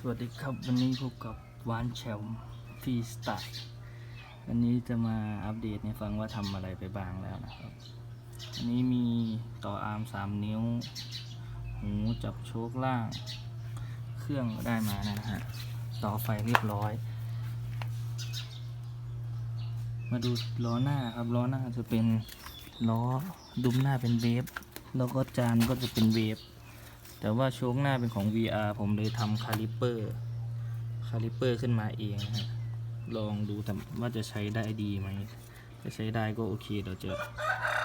สวัสดีครับวันนี้พบกับวานแชมฟรีสไตล์วันนี้จะมาอัปเดตให้ฟังว่าทำอะไรไปบ้างแล้วนะครับอันนี้มีต่ออาร์มสามนิ้ว หูจับโชคล่าง เครื่องก็ได้มานะฮะ ต่อไฟเรียบร้อย มาดูล้อหน้าครับ ล้อหน้าจะเป็นล้อดุมหน้าเป็นเวฟแล้วก็จานก็จะเป็นเวฟ แต่ว่าโชคหน้าเป็นของ VR ผมเลยทำคาลิเปอร์คาลิเปอร์ขึ้นมาเองนะฮะลองดูแต่ว่าจะใช้ได้ดีไหมถ้าใช้ได้ก็โอเคเราจะ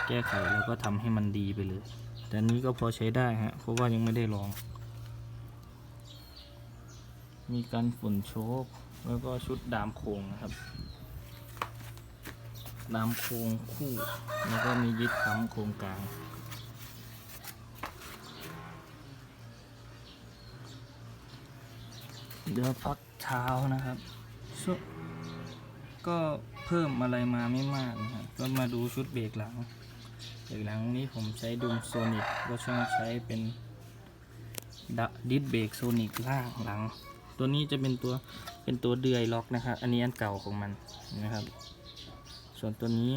แก้ไขแล้วก็ทำให้มันดีไปเลย แต่นี้ก็พอใช้ได้ฮะเพราะว่ายังไม่ได้ลอง มีการฝุ่นโชคแล้วก็ชุดดามโครงนะครับดามโครงคู่ แล้วก็มียึดค้ำโครงกลาง เดี๋ยวพักเท้านะครับชุดก็เพิ่มอะไรมาไม่มากนะครับก็มาดูชุดเบรกหลังเบรกหลังนี้ผมใช้ดุมโซนิกก็ช่างใช้เป็นดดิสเบรกโซนิกล่างหลัง ตัวนี้จะเป็นตัวเป็นตัวเดือยล็อกนะครับ อันนี้อันเก่าของมันนะครับ ส่วนตัวนี้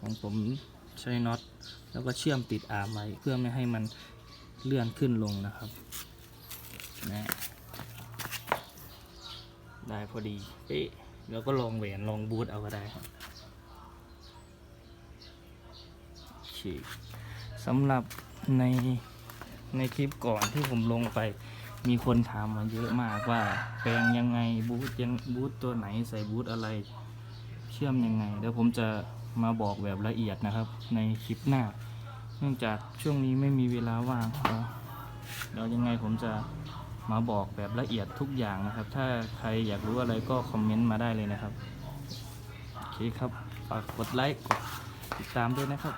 ของผมใช้น็อตแล้วก็เชื่อมติดอาร์ไว้เพื่อไม่ให้มันเลื่อนขึ้นลงนะครับนะ ได้พอดีเป๊ะแล้วก็ลองแหวนลองบูทเอาก็ได้ครับโอเคสำหรับในในคลิปก่อนที่ผมลงไปมีคนถามมาเยอะมากว่าแปลงยังไงบูทยังบูทตัวไหนใส่บูทอะไรเชื่อมยังไงเดี๋ยวผมจะมาบอกแบบละเอียดนะครับ ในคลิปหน้า เนื่องจากช่วงนี้ไม่มีเวลาว่างเนาะเดี๋ยวยังไงผมจะ มาบอกแบบละเอียดทุกอย่างนะครับ ถ้าใครอยากรู้อะไรก็คอมเมนต์มาได้เลยนะครับ โอเคครับ ฝากกดไลค์กดติดตามด้วยนะครับ